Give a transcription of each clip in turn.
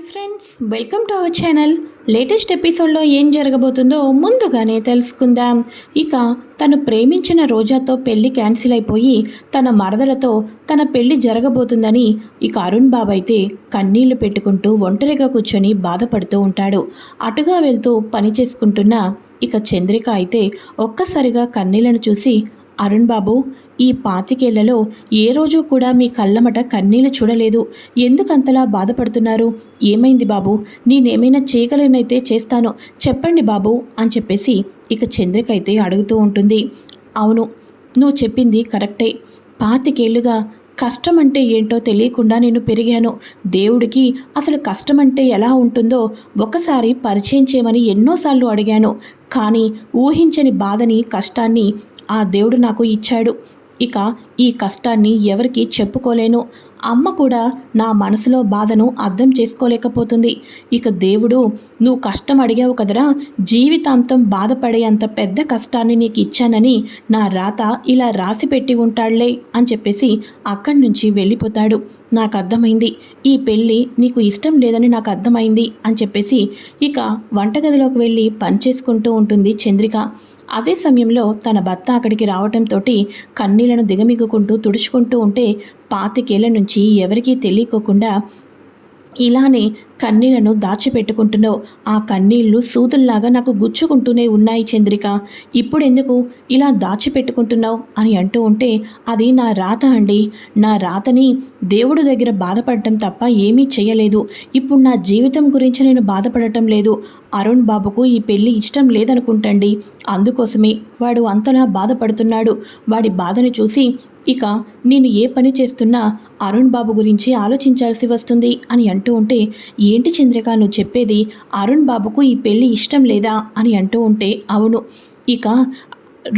Hi friends welcome to our channel. Latest ఎపిసోడ్లో ఏం జరగబోతుందో ముందుగానే తెలుసుకుందాం. ఇక తను ప్రేమించిన రోజాతో పెళ్ళి క్యాన్సిల్ అయిపోయి తన మరదలతో తన పెళ్ళి జరగబోతుందని ఇక అరుణ్ బాబు అయితే కన్నీళ్ళు పెట్టుకుంటూ ఒంటరిగా కూర్చొని బాధపడుతూ ఉంటాడు. అటుగా వెళ్తూ పని చేసుకుంటున్న ఇక చంద్రిక అయితే ఒక్కసారిగా కన్నీళ్ళను చూసి అరుణ్ బాబు ఈ పాతికేళ్ళలో ఏ రోజు కూడా మీ కళ్ళమట కన్నీళ్ళు చూడలేదు. ఎందుకంతలా బాధపడుతున్నారు? ఏమైంది బాబు? నేనేమైనా చేయగలనైతే చేస్తాను. చెప్పండి బాబు అని చెప్పేసి ఇక చంద్రిక అయితే అడుగుతూ ఉంటుంది. అవును నువ్వు చెప్పింది కరెక్టే. పాతికేళ్ళుగా కష్టం అంటే ఏంటో తెలియకుండా నేను పెరిగాను. దేవుడికి అసలు కష్టం అంటే ఎలా ఉంటుందో ఒకసారి పరిచయం చేయమని ఎన్నోసార్లు అడిగాను. కానీ ఊహించని బాధని కష్టాన్ని ఆ దేవుడు నాకు ఇచ్చాడు. ఇక ఈ కష్టాన్ని ఎవరికి చెప్పుకోలేను. అమ్మ కూడా నా మనసులో బాధను అర్థం చేసుకోలేకపోతుంది. ఇక దేవుడు నువ్వు కష్టం అడిగావు కదరా జీవితాంతం బాధపడే అంత పెద్ద కష్టాన్ని నీకు ఇచ్చానని నా రాత ఇలా రాసి పెట్టి ఉంటాడులే అని చెప్పేసి అక్కడి నుంచి వెళ్ళిపోతాడు. నాకు అర్థమైంది. ఈ పెళ్ళి నీకు ఇష్టం లేదని నాకు అర్థమైంది అని చెప్పేసి ఇక వంటగదిలోకి వెళ్ళి పని చేసుకుంటూ ఉంటుంది చంద్రిక. అదే సమయంలో తన భర్త అక్కడికి రావటంతో కన్నీళ్ళను దిగమిగుకుంటూ తుడుచుకుంటూ ఉంటే పాతికేళ్ళ నుంచి ఎవరికీ తెలియకోకుండా ఇలానే కన్నీళ్ళను దాచిపెట్టుకుంటున్నావు. ఆ కన్నీళ్ళు సూదుల్లాగా నాకు గుచ్చుకుంటూనే ఉన్నాయి చంద్రిక. ఇప్పుడెందుకు ఇలా దాచిపెట్టుకుంటున్నావు అని అంటూ ఉంటే అది నా రాత అండి. నా రాతని దేవుడు దగ్గర బాధపడటం తప్ప ఏమీ చేయలేదు ఇప్పుడు నా జీవితం గురించి నేను బాధపడటం లేదు. అరుణ్ బాబుకు ఈ పెళ్ళి ఇష్టం లేదనుకుంటండి. అందుకోసమే వాడు అంతలా బాధపడుతున్నాడు. వాడి బాధను చూసి ఇక నేను ఏ పని చేస్తున్నా అరుణ్ బాబు గురించి ఆలోచించాల్సి వస్తుంది అని అంటూ ఉంటే ఏంటి చంద్రిక? నువ్వు చెప్పేది అరుణ్ బాబుకు ఈ పెళ్ళి ఇష్టం లేదా? అని అంటూ ఉంటే అవును. ఇక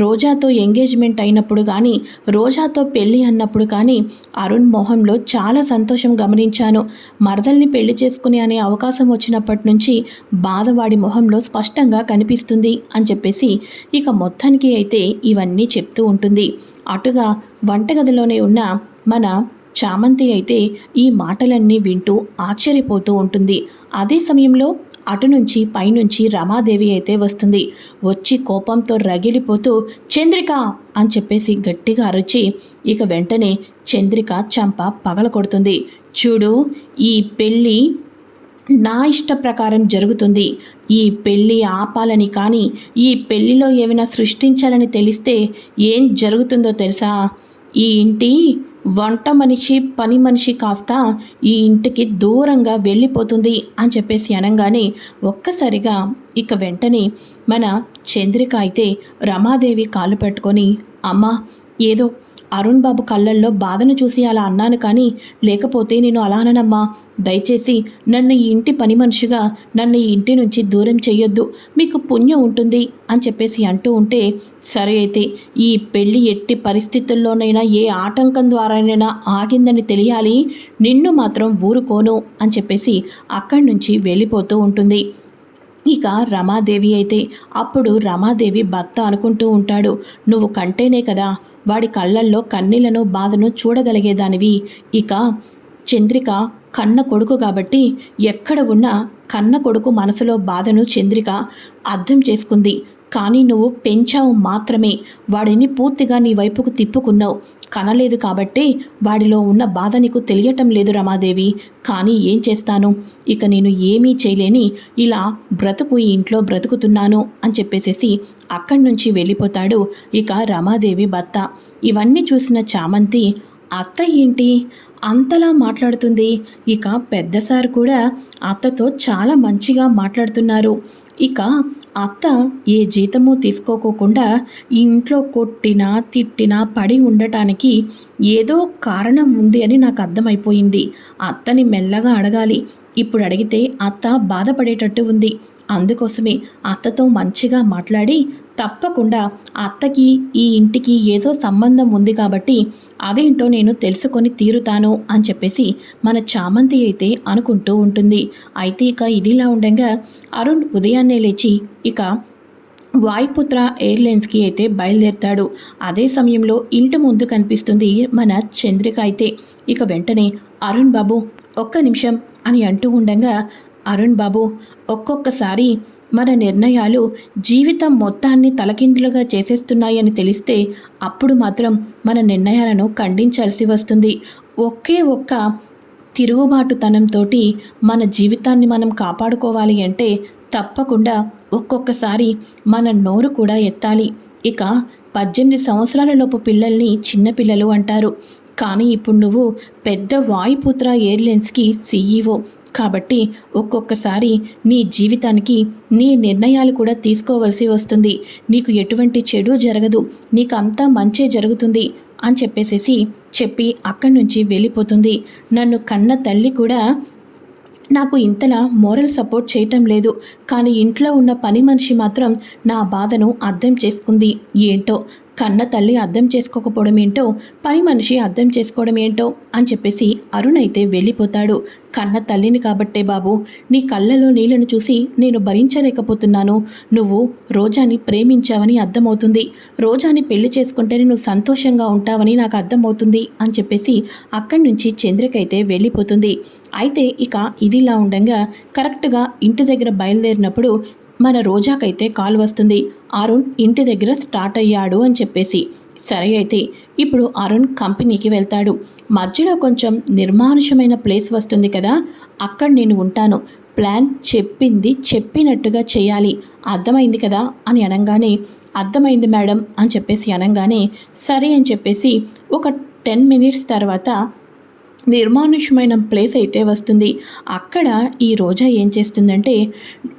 రోజాతో ఎంగేజ్మెంట్ అయినప్పుడు కానీ రోజాతో పెళ్ళి అన్నప్పుడు కానీ అరుణ్ మొహంలో చాలా సంతోషం గమనించాను. మరదల్ని పెళ్ళి చేసుకుని అనే అవకాశం వచ్చినప్పటి నుంచి బాధవాడి మొహంలో స్పష్టంగా కనిపిస్తుంది అని చెప్పేసి ఇక మొత్తానికి అయితే ఇవన్నీ చెప్తూ ఉంటుంది. అటుగా వంటగదిలోనే ఉన్న మన చామంతి అయితే ఈ మాటలన్నీ వింటూ ఆశ్చర్యపోతూ ఉంటుంది. అదే సమయంలో అటు నుంచి పైనుంచి రమాదేవి అయితే వస్తుంది. వచ్చి కోపంతో రగిలిపోతూ చంద్రిక! అని చెప్పేసి గట్టిగా అరిచి ఇక వెంటనే చంద్రిక చంప పగల కొడుతుంది. చూడు ఈ పెళ్ళి నా ఇష్ట ప్రకారం జరుగుతుంది. ఈ పెళ్ళి ఆపాలని కానీ ఈ పెళ్ళిలో ఏమైనా సృష్టించాలని తెలిస్తే ఏం జరుగుతుందో తెలుసా? ఈ ఇంటి వంట మనిషి పని మనిషి కాస్త ఈ ఇంటికి దూరంగా వెళ్ళిపోతుంది అని చెప్పేసి అనగానే ఒక్కసారిగా ఇక వెంటనే మన చంద్రిక అయితే రమాదేవి కాలు పెట్టుకొని అమ్మా ఏదో అరుణ్ బాబు కళ్ళల్లో బాధను చూసి అలా అన్నాను కానీ లేకపోతే నేను అలా అననమ్మా. దయచేసి నన్ను ఈ ఇంటి పని మనిషిగా నన్ను ఈ ఇంటి నుంచి దూరం చేయొద్దు మీకు పుణ్యం ఉంటుంది అని చెప్పేసి అంటూ ఉంటే సరే అయితే ఈ పెళ్ళి ఎట్టి పరిస్థితుల్లోనైనా ఏ ఆటంకం ద్వారానైనా ఆగిందని తెలియాలి. నిన్ను మాత్రం ఊరుకోను అని చెప్పేసి అక్కడి నుంచి వెళ్ళిపోతూ ఉంటుంది. ఇక రమాదేవి అయితే అప్పుడు రమాదేవి భర్త అనుకుంటూ ఉంటాడు. నువ్వు కంటేనే కదా వాడి కళ్ళల్లో కన్నీళ్ళను బాధను చూడగలిగేదానివి. ఇక చంద్రిక కన్న కొడుకు కాబట్టి ఎక్కడ ఉన్నా కన్న కొడుకు మనసులో బాధను చంద్రిక అర్థం చేసుకుంది. కానీ నువ్వు పెంచావు మాత్రమే. వాడిని పూర్తిగా నీ వైపుకు తిప్పుకున్నావు. కనలేదు కాబట్టి వాడిలో ఉన్న బాధ నీకు తెలియటం లేదు రమాదేవి. కానీ ఏం చేస్తాను? ఇక నేను ఏమీ చేయలేని ఇలా బ్రతుకు ఈ ఇంట్లో బ్రతుకుతున్నాను అని చెప్పేసేసి అక్కడి నుంచి వెళ్ళిపోతాడు ఇక రమాదేవి భర్త. ఇవన్నీ చూసిన చామంతి అత్త ఏంటి? అంతలా మాట్లాడుతుంది. ఇక పెద్ద సార్ కూడా అత్తతో చాలా మంచిగా మాట్లాడుతున్నారు. ఇక అత్త ఏ జీతమో తీసుకోకోకుండా ఇంట్లో కొట్టినా తిట్టినా పడి ఉండటానికి ఏదో కారణం ఉంది అని నాకు అర్థమైపోయింది. అత్తని మెల్లగా అడగాలి. ఇప్పుడు అడిగితే అత్త బాధపడేటట్టు ఉంది. అందుకోసమే అత్తతో మంచిగా మాట్లాడి తప్పకుండా అత్తకి ఈ ఇంటికి ఏదో సంబంధం ఉంది కాబట్టి అదేంటో నేను తెలుసుకొని తీరుతాను అని చెప్పేసి మన చామంతి అయితే అనుకుంటూ ఉంటుంది. అయితే ఇక ఇదిలా ఉండగా అరుణ్ ఉదయాన్నే లేచి ఇక వాయుపుత్ర ఎయిర్లైన్స్కి అయితే బయలుదేరుతాడు. అదే సమయంలో ఇంటి ముందు కనిపిస్తుంది మన చంద్రిక అయితే. ఇక వెంటనే అరుణ్ బాబు ఒక్క నిమిషం అని అంటూ ఉండగా అరుణ్ బాబు ఒక్కొక్కసారి మన నిర్ణయాలు జీవితం మొత్తాన్ని తలకిందులుగా చేసేస్తున్నాయని తెలిస్తే అప్పుడు మాత్రం మన నిర్ణయాలను ఖండించాల్సి వస్తుంది. ఒకే ఒక్క తిరుగుబాటుతనంతో మన జీవితాన్ని మనం కాపాడుకోవాలి అంటే తప్పకుండా ఒక్కొక్కసారి మన నోరు కూడా ఎత్తాలి. ఇక పద్దెనిమిది సంవత్సరాలలోపు పిల్లల్ని చిన్నపిల్లలు అంటారు. కానీ ఇప్పుడు నువ్వు పెద్ద వాయుపుత్ర ఎయిర్లైన్స్కి సీఈఓ కాబట్టి ఒక్కొక్కసారి నీ జీవితానికి నీ నిర్ణయాలు కూడా తీసుకోవలసి వస్తుంది. నీకు ఎటువంటి చెడు జరగదు. నీకు అంతా మంచే జరుగుతుంది అని చెప్పేసేసి చెప్పి అక్కడి నుంచి వెళ్ళిపోతుంది. నన్ను కన్న తల్లి కూడా నాకు ఇంతలా మోరల్ సపోర్ట్ చేయటం లేదు. కానీ ఇంట్లో ఉన్న పని మనిషి మాత్రం నా బాధను అర్థం చేసుకుంది. ఏంటో కన్న తల్లి అర్థం చేసుకోకపోవడం ఏంటో పని మనిషి అర్థం చేసుకోవడం ఏంటో అని చెప్పేసి అరుణ్ అయితే వెళ్ళిపోతాడు. కన్న తల్లిని కాబట్టే బాబు నీ కళ్ళలో నీళ్ళను చూసి నేను భరించలేకపోతున్నాను. నువ్వు రోజాని ప్రేమించావని అర్థమవుతుంది. రోజాని పెళ్ళి చేసుకుంటేనే నువ్వు సంతోషంగా ఉంటావని నాకు అర్థమవుతుంది అని చెప్పేసి అక్కడి నుంచి చంద్రికైతే వెళ్ళిపోతుంది. అయితే ఇక ఇదిలా ఉండగా కరెక్ట్గా ఇంటి దగ్గర బయలుదేరినప్పుడు మన రోజాకైతే కాల్ వస్తుంది. అరుణ్ ఇంటి దగ్గర స్టార్ట్ అయ్యాడు అని చెప్పేసి. సరే అయితే ఇప్పుడు అరుణ్ కంపెనీకి వెళ్తాడు. మధ్యలో కొంచెం నిర్మానుషమైన ప్లేస్ వస్తుంది కదా అక్కడ నేను ఉంటాను. ప్లాన్ చెప్పింది చెప్పినట్టుగా చేయాలి. అర్థమైంది కదా అని అనగానే అర్థమైంది మేడం అని చెప్పేసి అనగానే సరే అని చెప్పేసి ఒక టెన్ మినిట్స్ తర్వాత నిర్మానుష్యమైన ప్లేస్ అయితే వస్తుంది. అక్కడ ఈ రోజా ఏం చేస్తుందంటే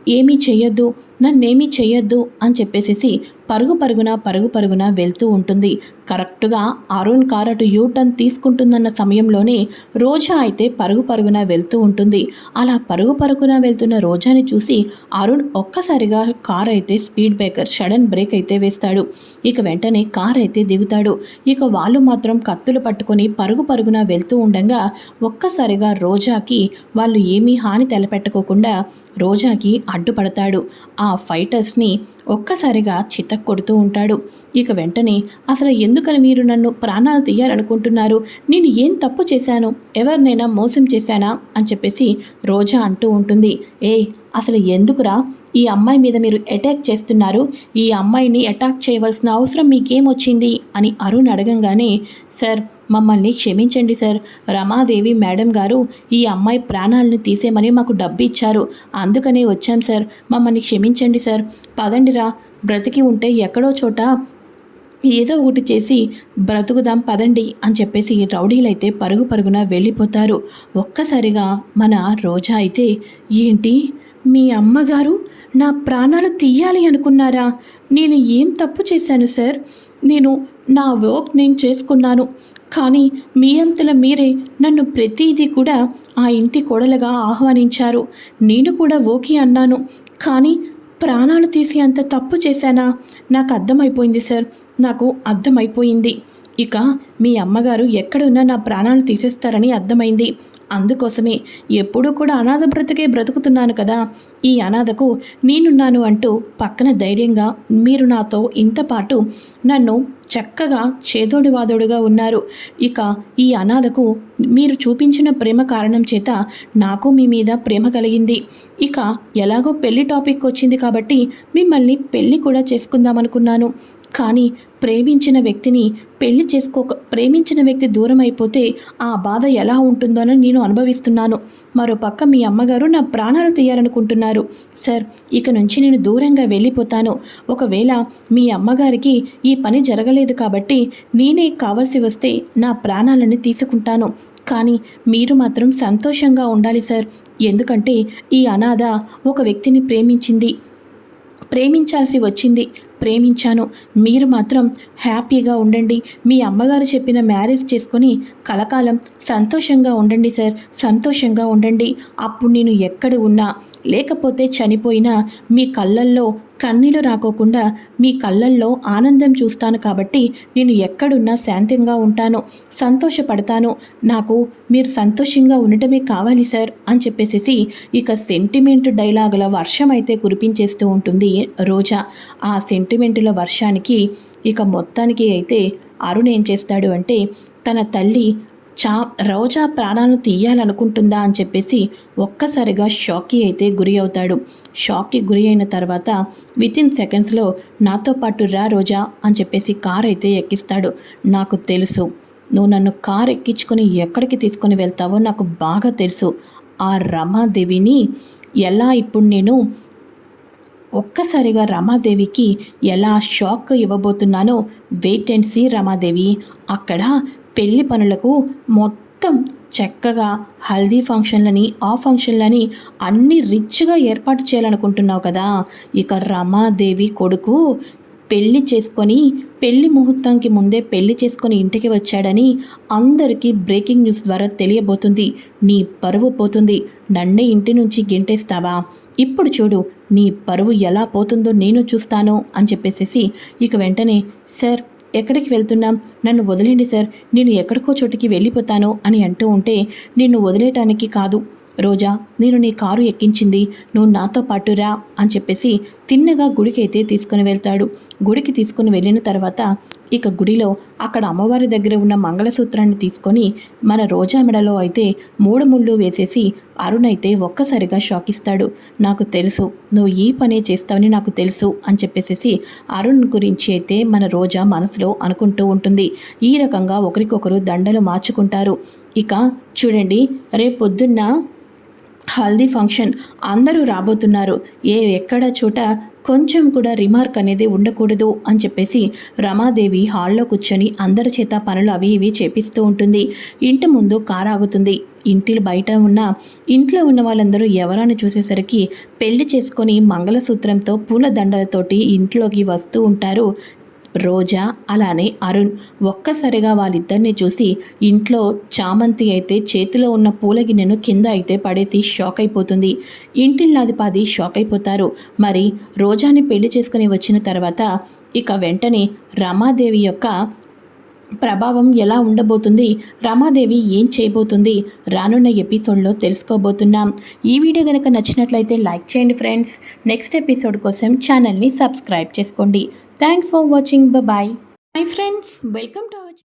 ఏమీ చెయ్యొద్దు నన్నేమీ చెయ్యొద్దు అని చెప్పేసేసి పరుగు పరుగున పరుగు పరుగున వెళ్తూ ఉంటుంది. కరెక్ట్గా అరుణ్ కార్ అటు యూటర్న్ తీసుకుంటుందన్న సమయంలోనే రోజా అయితే పరుగు పరుగున వెళ్తూ ఉంటుంది. అలా పరుగు పరుగున వెళ్తున్న రోజాని చూసి అరుణ్ ఒక్కసారిగా కార్ అయితే స్పీడ్ బ్రేకర్ సడన్ బ్రేక్ అయితే వేస్తాడు. ఇక వెంటనే కార్ అయితే దిగుతాడు. ఇక వాళ్ళు మాత్రం కత్తులు పట్టుకొని పరుగు పరుగున వెళ్తూ ఉండగా ఒక్కసారిగా రోజాకి వాళ్ళు ఏమీ హాని తలపెట్టుకోకుండా రోజాకి అడ్డుపడతాడు. ఆ ఫైటర్స్ని ఒక్కసారిగా చితక్ కొడుతూ ఉంటాడు. ఇక వెంటనే అసలు ఎందుకని మీరు నన్ను ప్రాణాలు తీయాలనుకుంటున్నారు? నేను ఏం తప్పు చేశాను? ఎవరినైనా మోసం చేశానా? అని చెప్పేసి రోజా అంటూ ఉంటుంది. ఏ అసలు ఎందుకురా ఈ అమ్మాయి మీద మీరు అటాక్ చేస్తున్నారు? ఈ అమ్మాయిని అటాక్ చేయవలసిన అవసరం మీకేమొచ్చింది అని అరుణ్ అడగంగానే సార్ మమ్మల్ని క్షమించండి సార్. రమాదేవి మేడం గారు ఈ అమ్మాయి ప్రాణాలను తీసేమని మాకు డబ్బు ఇచ్చారు అందుకనే వచ్చాం సార్. మమ్మల్ని క్షమించండి సార్. పదండిరా బ్రతికి ఉంటే ఎక్కడో చోట ఏదో ఒకటి చేసి బ్రతుకుదాం పదండి అని చెప్పేసి రౌడీలైతే పరుగు పరుగున వెళ్ళిపోతారు. ఒక్కసారిగా మన రోజా అయితే ఏంటి? మీ అమ్మగారు నా ప్రాణాలు తీయాలి అనుకున్నారా? నేను ఏం తప్పు చేశాను సార్? నేను నా వర్క్ నేను చేసుకున్నాను. కానీ మీ అంతల మీరే నన్ను ప్రతిదీ కూడా ఆ ఇంటి కోడలుగా ఆహ్వానించారు. నేను కూడా ఓకే అన్నాను. కానీ ప్రాణాలు తీసి అంత తప్పు చేశానా? నాకు అర్థమైపోయింది సార్. నాకు అర్థమైపోయింది. ఇక మీ అమ్మగారు ఎక్కడున్నా నా ప్రాణాలు తీసేస్తారని అర్థమైంది. అందుకోసమే ఎప్పుడూ కూడా అనాథ బ్రతుకే బ్రతుకుతున్నాను కదా. ఈ అనాథకు నేనున్నాను అంటూ పక్కన ధైర్యంగా మీరు నాతో ఇంతపాటు నన్ను చక్కగా చేదోడి వాదోడుగా ఉన్నారు. ఇక ఈ అనాథకు మీరు చూపించిన ప్రేమ కారణం చేత నాకు మీ మీద ప్రేమ కలిగింది. ఇక ఎలాగో పెళ్ళి టాపిక్ వచ్చింది కాబట్టి మిమ్మల్ని పెళ్ళి కూడా చేసుకుందామనుకున్నాను. కానీ ప్రేమించిన వ్యక్తిని పెళ్ళి చేసుకోక ప్రేమించిన వ్యక్తి దూరం అయిపోతే ఆ బాధ ఎలా ఉంటుందోనని నేను అనుభవిస్తున్నాను. మరో పక్క మీ అమ్మగారు నా ప్రాణాలు తీయాలనుకుంటున్నారు. సార్ ఇక నుంచి నేను దూరంగా వెళ్ళిపోతాను. ఒకవేళ మీ అమ్మగారికి ఈ పని జరగలేదు కాబట్టి నేనే కావలసి వస్తే నా ప్రాణాలను తీసుకుంటాను. కానీ మీరు మాత్రం సంతోషంగా ఉండాలి సార్. ఎందుకంటే ఈ అనాథ ఒక వ్యక్తిని ప్రేమించింది. ప్రేమించాల్సి వచ్చింది. ప్రేమించాను. మీరు మాత్రం హ్యాపీగా ఉండండి. మీ అమ్మగారు చెప్పిన మ్యారేజ్ చేసుకొని కలకాలం సంతోషంగా ఉండండి సార్. సంతోషంగా ఉండండి. అప్పుడు నేను ఎక్కడ ఉన్నా లేకపోతే చనిపోయినా మీ కళ్ళల్లో కన్నీళ్ళు రాకోకుండా మీ కళ్ళల్లో ఆనందం చూస్తాను కాబట్టి నేను ఎక్కడున్నా శాంతంగా ఉంటాను సంతోషపడతాను. నాకు మీరు సంతోషంగా ఉండటమే కావాలి సార్ అని చెప్పేసేసి ఇక సెంటిమెంట్ డైలాగుల వర్షం అయితే కురిపించేస్తూ ఉంటుంది రోజా. ఆ సెంటిమెంటుల వర్షానికి ఇక మొత్తానికి అయితే అరుణ్ ఏం చేస్తాడు అంటే తన తల్లి చా రోజా ప్రాణాలను తీయాలనుకుంటుందా అని చెప్పేసి ఒక్కసారిగా షాక్కి అయితే గురి అవుతాడు. షాక్కి గురి అయిన తర్వాత విత్ ఇన్ సెకండ్స్లో నాతో పాటు రా రోజా అని చెప్పేసి కార్ అయితే ఎక్కిస్తాడు. నాకు తెలుసు. నువ్వు నన్ను కార్ ఎక్కించుకొని ఎక్కడికి తీసుకొని వెళ్తావో నాకు బాగా తెలుసు. ఆ రమాదేవిని ఎలా ఇప్పుడు నేను ఒక్కసారిగా రమాదేవికి ఎలా షాక్ ఇవ్వబోతున్నానో వెయిట్ అండ్ సీ రమాదేవి. అక్కడ పెళ్ళి పనులకు మొత్తం చక్కగా హల్దీ ఫంక్షన్లని ఆ ఫంక్షన్లని అన్ని రిచ్గా ఏర్పాటు చేయాలనుకుంటున్నావు కదా. ఇక రమాదేవి కొడుకు పెళ్ళి చేసుకొని పెళ్ళి ముహూర్తంకి ముందే పెళ్ళి చేసుకొని ఇంటికి వచ్చాడని అందరికీ బ్రేకింగ్ న్యూస్ ద్వారా తెలియబోతుంది. నీ పరువు పోతుంది. నన్నే ఇంటి నుంచి గెంటేస్తావా? ఇప్పుడు చూడు నీ పరువు ఎలా పోతుందో నేను చూస్తాను అని చెప్పేసేసి ఇక వెంటనే సార్ ఎక్కడికి వెళ్తున్నాం? నన్ను వదిలేండి సార్. నేను ఎక్కడికో చోటికి వెళ్ళిపోతాను అని అంటూ ఉంటే నిన్ను వదిలేయటానికి కాదు. రోజా నేను నీ కారు ఎక్కించింది. నువ్వు నాతో పాటు రా అని చెప్పేసి తిన్నగా గుడికి అయితే తీసుకుని వెళ్తాడు. గుడికి తీసుకుని వెళ్ళిన తర్వాత ఇక గుడిలో అక్కడ అమ్మవారి దగ్గర ఉన్న మంగళసూత్రాన్ని తీసుకొని మన రోజా మెడలో అయితే మూడు ముళ్ళు వేసేసి అరుణ్ అయితే ఒక్కసారిగా షాక్ ఇస్తాడు నాకు తెలుసు నువ్వు ఈ పనే చేస్తావని నాకు తెలుసు అని చెప్పేసేసి అరుణ్ గురించి అయితే మన రోజా మనసులో అనుకుంటూ ఉంటుంది. ఈ రకంగా ఒకరికొకరు దండలు మార్చుకుంటారు. ఇక చూడండి రేపొద్దున్న హల్దీ ఫంక్షన్ అందరూ రాబోతున్నారు. ఏ ఎక్కడ చోట కొంచెం కూడా రిమార్క్ అనేది ఉండకూడదు అని చెప్పేసి రమాదేవి హాల్లో కూర్చొని అందరి చేత పనులు అవి ఇవి చేపిస్తూ ఉంటుంది. ఇంటి ముందు కారు ఆగుతుంది. ఇంటి బయట ఉన్న ఇంట్లో ఉన్న వాళ్ళందరూ ఎవరని చూసేసరికి పెళ్ళి చేసుకొని మంగళసూత్రంతో పూల దండలతోటి ఇంట్లోకి వస్తూ ఉంటారు. రోజా అలానే అరుణ్ ఒక్కసారిగా వాళ్ళిద్దరిని చూసి ఇంట్లో చామంతి అయితే చేతిలో ఉన్న పూల గిన్నెను కింద అయితే పడేసి షాక్ అయిపోతుంది. ఇంటిల్లాదిపాది షాక్ అయిపోతారు. మరి రోజాని పెళ్ళి చేసుకుని వచ్చిన తర్వాత ఇక వెంటనే రమాదేవి యొక్క ప్రభావం ఎలా ఉండబోతుంది? రమాదేవి ఏం చేయబోతుంది? రానున్న ఎపిసోడ్లో తెలుసుకోబోతున్నాం. ఈ వీడియో కనుక నచ్చినట్లయితే లైక్ చేయండి ఫ్రెండ్స్. నెక్స్ట్ ఎపిసోడ్ కోసం ఛానల్ని సబ్స్క్రైబ్ చేసుకోండి. Thanks for watching. Bye bye. My friends, welcome to our